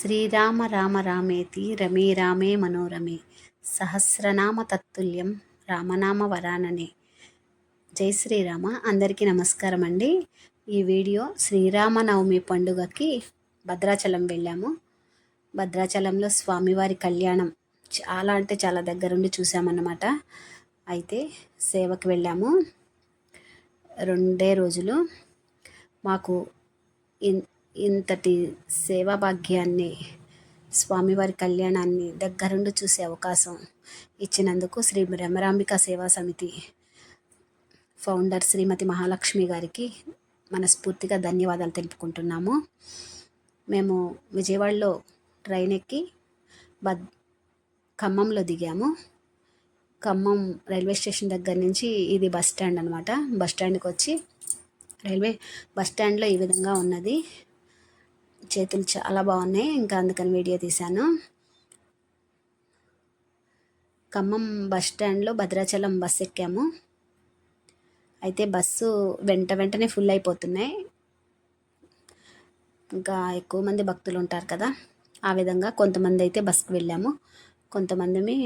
శ్రీరామ రామ రామేతి రమే రామే మనోరమే సహస్రనామ తత్తుల్యం రామనామ వరాననే. జై శ్రీరామ. అందరికీ నమస్కారం అండి. ఈ వీడియో శ్రీరామనవమి పండుగకి భద్రాచలం వెళ్ళాము. భద్రాచలంలో స్వామివారి కళ్యాణం చాలా అంటే చాలా దగ్గరుండి చూసామన్నమాట. అయితే సేవకు వెళ్ళాము. రెండే రోజులు మాకు ఇంతటి సేవా భాగ్యాన్ని స్వామివారి కళ్యాణాన్ని దగ్గరుండి చూసే అవకాశం ఇచ్చినందుకు శ్రీ బ్రహ్మరాంబిక సేవా సమితి ఫౌండర్ శ్రీమతి మహాలక్ష్మి గారికి మనస్ఫూర్తిగా ధన్యవాదాలు తెలుపుకుంటున్నాము. మేము విజయవాడలో ట్రైన్ ఎక్కి బద్ ఖమ్మంలో దిగాము. ఖమ్మం రైల్వే స్టేషన్ దగ్గర నుంచి ఇది బస్ స్టాండ్ అనమాట బస్ స్టాండ్కి వచ్చి రైల్వే బస్ స్టాండ్లో ఈ విధంగా ఉన్నది. చేతులు చాలా బాగున్నాయి. ఇంకా అందుకని వీడియో తీశాను. ఖమ్మం బస్ స్టాండ్లో భద్రాచలం బస్ ఎక్కాము. అయితే బస్సు వెంట వెంటనే ఫుల్ అయిపోతున్నాయి. ఇంకా ఎక్కువ మంది భక్తులు ఉంటారు కదా. ఆ విధంగా కొంతమంది అయితే బస్కి వెళ్ళాము. కొంతమంది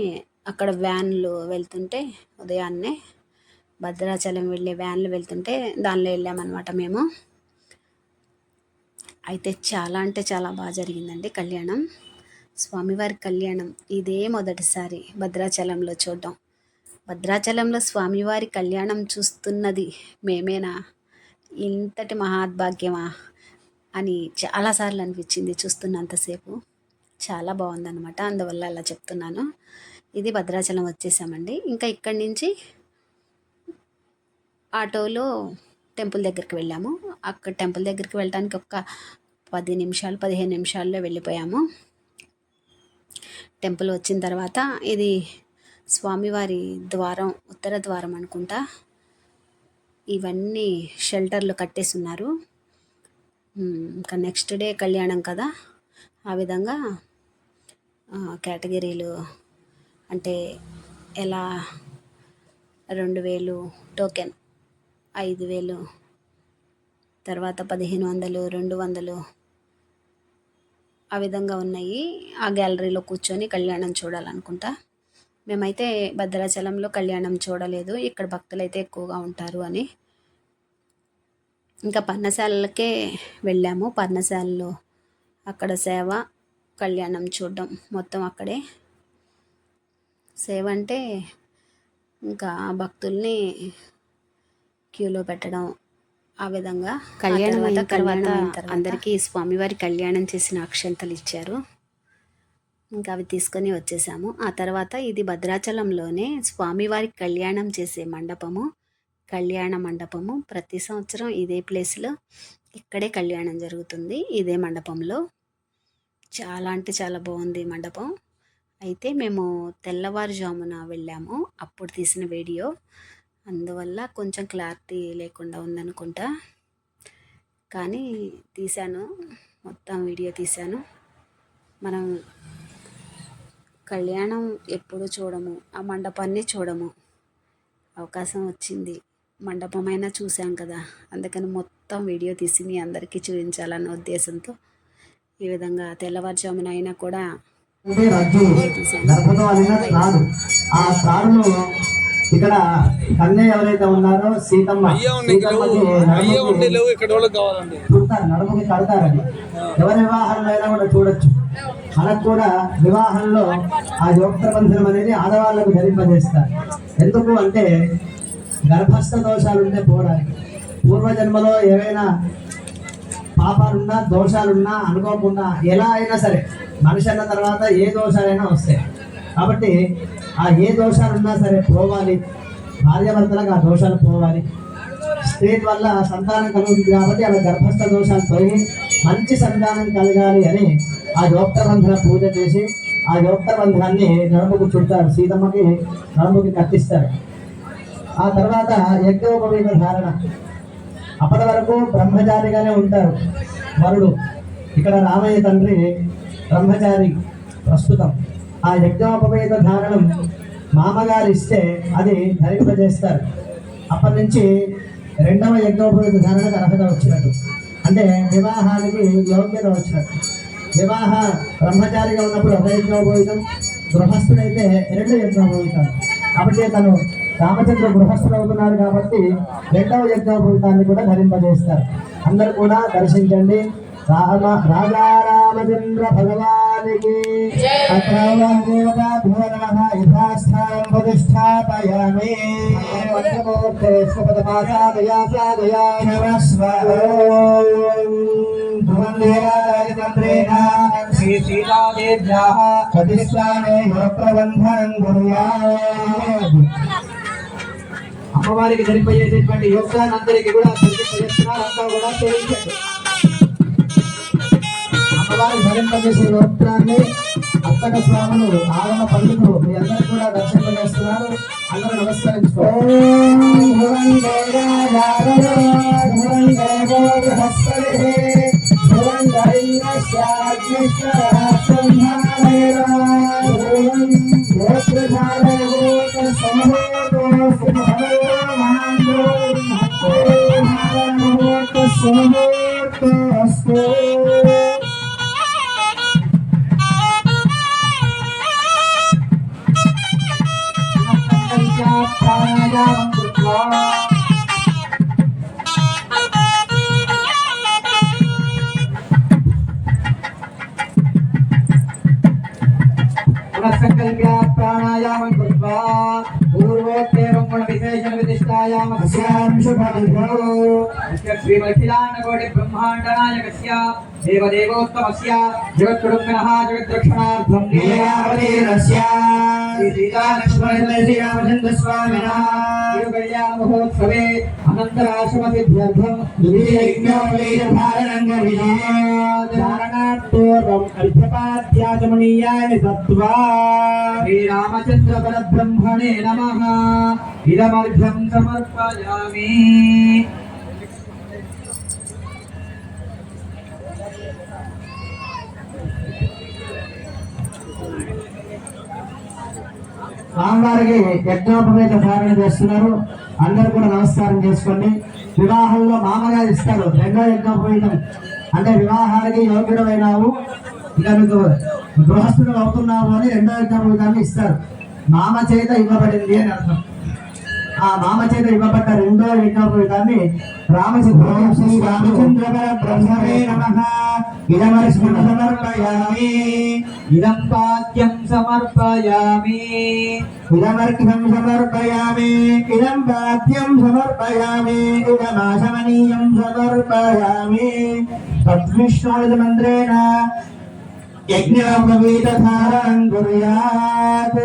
అక్కడ వ్యాన్లు వెళ్తుంటే ఉదయాన్నే భద్రాచలం వెళ్ళే వ్యాన్లు వెళ్తుంటే దానిలో వెళ్ళామన్నమాట మేము. అయితే చాలా అంటే చాలా బాగా జరిగిందండి కళ్యాణం. స్వామివారి కళ్యాణం. ఇదే మొదటిసారి భద్రాచలంలో చూడడం. భద్రాచలంలో స్వామివారి కళ్యాణం చూస్తున్నది మేమేనా? ఇంతటి మహాద్భాగ్యమా? అని చాలాసార్లు అనిపించింది చూస్తున్నంతసేపు. చాలా బాగుందన్నమాట. అందువల్ల అలా చెప్తున్నాను. ఇది భద్రాచలం వచ్చేసామండి. ఇంకా ఇక్కడి నుంచి ఆటోలో టెంపుల్ దగ్గరికి వెళ్ళాము. అక్కడ టెంపుల్ దగ్గరికి వెళ్ళడానికి ఒక పది నిమిషాలు పదిహేను నిమిషాల్లో వెళ్ళిపోయాము. టెంపుల్ వచ్చిన తర్వాత ఇది స్వామివారి ద్వారం ఉత్తర ద్వారం అనుకుంటా. ఇవన్నీ షెల్టర్లు కట్టేసి ఉన్నారు ఇంకా నెక్స్ట్ డే కళ్యాణం కదా. ఆ విధంగా కేటగిరీలు అంటే ఎలా? రెండు వేలు టోకెన్ ఐదు వేలు తర్వాత పదిహేను వందలు రెండు వందలు ఆ విధంగా ఉన్నాయి. ఆ గ్యాలరీలో కూర్చొని కళ్యాణం చూడాలనుకుంటా. మేమైతే భద్రాచలంలో కళ్యాణం చూడలేదు. ఇక్కడ భక్తులు అయితే ఎక్కువగా ఉంటారు అని. ఇంకా పర్ణశాలకే వెళ్ళాము. పర్ణశాలలో అక్కడ సేవ కళ్యాణం చూడడం మొత్తం అక్కడే. సేవ అంటే ఇంకా భక్తుల్ని క్యూలో పెట్టడం ఆ విధంగా కళ్యాణం అయిన తర్వాత అందరికీ స్వామివారి కళ్యాణం చేసిన అక్షంతలు ఇచ్చారు. ఇంకా అవి తీసుకొని వచ్చేసాము. ఆ తర్వాత ఇది భద్రాచలంలోనే స్వామివారి కళ్యాణం చేసే మండపము కళ్యాణ మండపము. ప్రతి సంవత్సరం ఇదే ప్లేస్లో ఇక్కడే కళ్యాణం జరుగుతుంది. ఇదే మండపంలో. చాలా అంటే చాలా బాగుంది మండపం. అయితే మేము తెల్లవారుజామున వెళ్ళాము. అప్పుడు తీసిన వీడియో. అందువల్ల కొంచెం క్లారిటీ లేకుండా ఉందనుకుంటా. కానీ తీశాను. మొత్తం వీడియో తీశాను. మనం కళ్యాణం ఎప్పుడు చూడము. ఆ మండపాన్ని చూడము. అవకాశం వచ్చింది. మండపమైనా చూసాం కదా. అందుకని మొత్తం వీడియో తీసి మీ అందరికీ చూపించాలన్న ఉద్దేశంతో ఈ విధంగా తెల్లవారుజామున అయినా కూడా స్థానంలో ఇక్కడ కన్నయ్య ఎవరైతే ఉన్నారో సీతమ్మ నడుముకి కడతారని. ఎవరి వివాహంలో అయినా కూడా చూడొచ్చు. మనకు కూడా వివాహంలో ఆ యోక్త బంధనం అనేది ఆడవాళ్ళకు ధరింపజేస్తారు ఎందుకు అంటే గర్భస్థ దోషాలు ఉంటే పోవడానికి పూర్వజన్మలో ఏవైనా పాపాలున్నా దోషాలున్నా అనుకోకుండా ఎలా అయినా సరే మనిషి అన్న తర్వాత ఏ దోషాలైనా వస్తాయి. కాబట్టి ఆ ఏ దోషాలు ఉన్నా సరే పోవాలి. భార్యాభర్తలకు ఆ దోషాలు పోవాలి. స్త్రీ వల్ల సంతానం కలుగుతుంది కాబట్టి అలా గర్భస్థ దోషాలు పోయి మంచి సంతానం కలగాలి అని ఆ యోక్తబంధన పూజ చేసి ఆ యోక్తబంధనాన్ని నడుముకు చుట్టారు సీతమ్మకి నడుముకి కట్టిస్తారు. ఆ తర్వాత యజ్ఞోపవీత ధారణ. అప్పటి వరకు బ్రహ్మచారిగానే ఉంటారు. వరుడు. ఇక్కడ రామయ్య తండ్రి బ్రహ్మచారి ప్రస్తుతం. ఆ యజ్ఞోపవేత ధారణం మామగారు ఇస్తే అది ధరింపజేస్తారు. అప్పటి నుంచి రెండవ యజ్ఞోపవేత ధారణకు అర్హత వచ్చినట్టు. అంటే వివాహానికి యోగ్యత వచ్చినట్టు. వివాహ బ్రహ్మచారిగా ఉన్నప్పుడు ఒక యజ్ఞోపవీతం గృహస్థుడైతే రెండు యజ్ఞోపవీతం కాబట్టి తను రామచంద్ర గృహస్థులు అవుతున్నారు కాబట్టి రెండవ యజ్ఞోపవీతాన్ని కూడా ధరింపజేస్తారు. అందరూ కూడా దర్శించండి. రామ రాజా రామచంద్ర భగవానికి దేవతా యథాస్థానం ప్రతిష్టాపయామి పంచమూర్తే స్వపదమాసాదయా సాదయా నమస్వ ధ్రువందేవాయతంత్రేణ శ్రీ సీతాదేవ్యాः ప్రతిష్టానే ప్రబంధనం కుర్యాత్ అమ్మవారికి ధరింపజేసేటువంటి యోగానందరికి కూడా ధరింపజేస్తున్నారు అంతా కూడా చేయించండి అమ్మవారి ధరింపజేసే యోగాన్ని అత్తక స్వాములు ఆగమ పండితులు మీ అందరూ కూడా దర్శింపజేస్తున్నారు అందరూ నమస్కారం down the. శ్రీమఖిలాండకోటి బ్రహ్మాండ నాయకస్య దేవదేవోత్తమస్య జగత్కుటుంబినః జగద్రక్షణార్థం. లీలావతీరస్య శ్రీ సీతాలక్ష్మణ శ్రీరామచంద్ర స్వామినः తిరుకళ్యాణ మహోత్సవే అనంతరాశ్రమ సిద్ధ్యర్థం ధారణంగ ధారణార్థోరం అర్ఘ్యపాధ్యాచమనీయాని తత్వా శ్రీరామచంద్ర పరబ్రహ్మణే నమః ఇదమర్ఘ్యం సమర్పయామి స్వామివారికి యజ్ఞోపవేత ధారణ చేస్తున్నారు. అందరూ కూడా నమస్కారం చేసుకోండి. వివాహంలో మామగారు ఇస్తారు. రెండో యజ్ఞోపవేతం అంటే వివాహానికి యోగ్యుడమైనావు. ఇక మీకు గృహస్థుడు అవుతున్నావు అని రెండో యజ్ఞోపవేతాన్ని ఇస్తారు. మామ చేత ఇవ్వబడింది అని అర్థం. ఆ మామ చేత ఇవ్వబడ్డ రెండో యజ్ఞోపవేతాన్ని రామచంద్ర శ్రీ రామచంద్ర బ్రహ్మణే నమః. ఇదమర్శనం సమర్పయామి ఇదం పాద్యం సమర్పయామి. ఇదమర్ఘ్యం సమర్పయామి. ఇదం పాద్యం సమర్పయామి. ఇదమాశమనీయం సమర్పయామి. తద్విష్ణోదమంత్రేణ యజ్ఞోపవీతధారణం కుర్యాత్.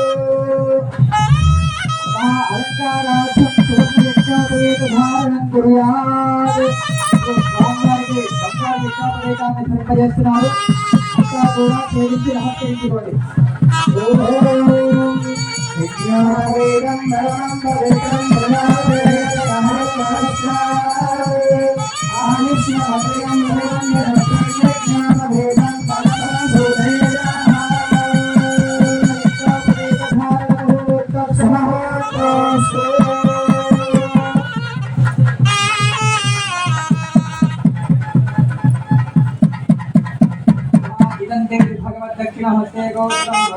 చేస్తున్నారు అంతా కూడా సేవించి నమస్కరించుకోండి ఇదంతే Oh,